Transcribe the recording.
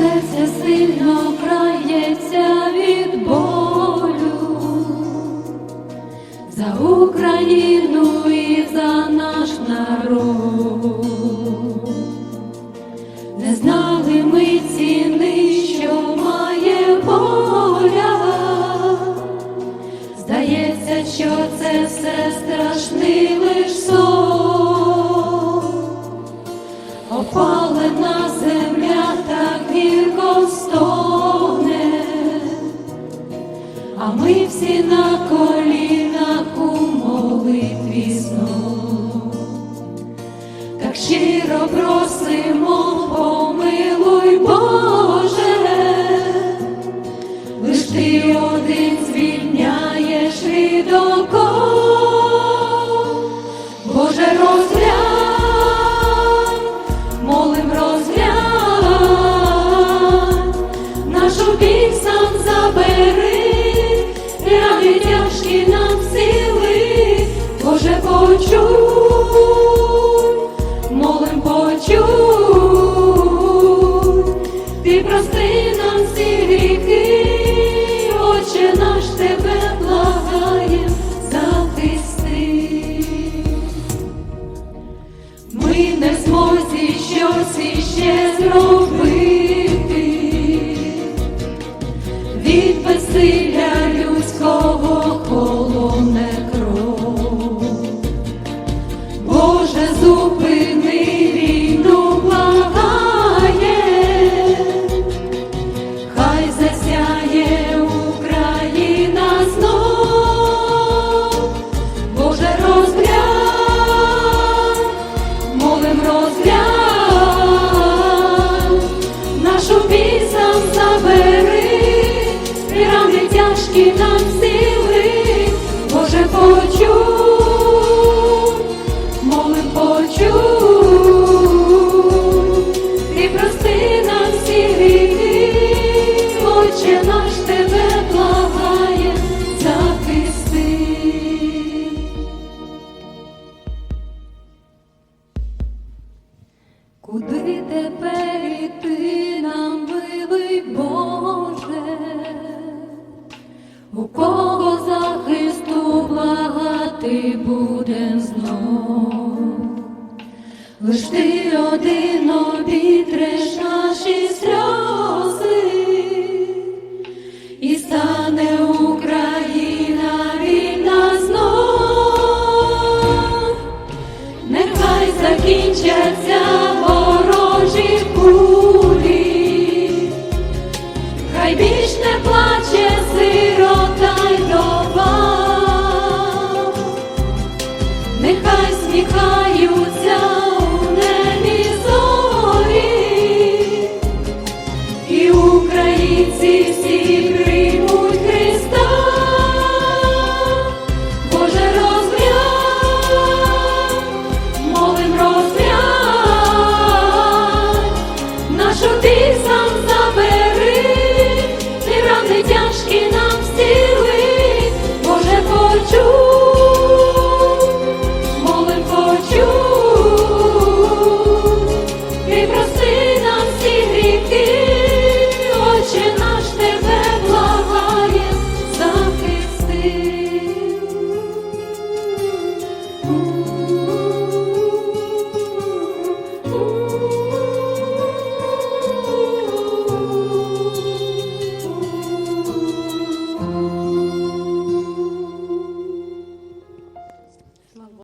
серце сильно крається від болю за Україну і за наш народ. А ми всі на колінах у молитві знов. Так щиро просимо, помилуй Боже, лиш ти один звільняєш від оков. Всі гріхи, Отче наш тебе благає, захисти. Ми не в змозі щось іще зробити, від безсилля нам сили, Боже, почуй, молим почуй, ти прости нам всі гріхи, Отче наш тебе благає, захисти. Куди тепер іти нам милий Боже? У кого захисту благати будем знов? Лиш ти один нехай сміхаються.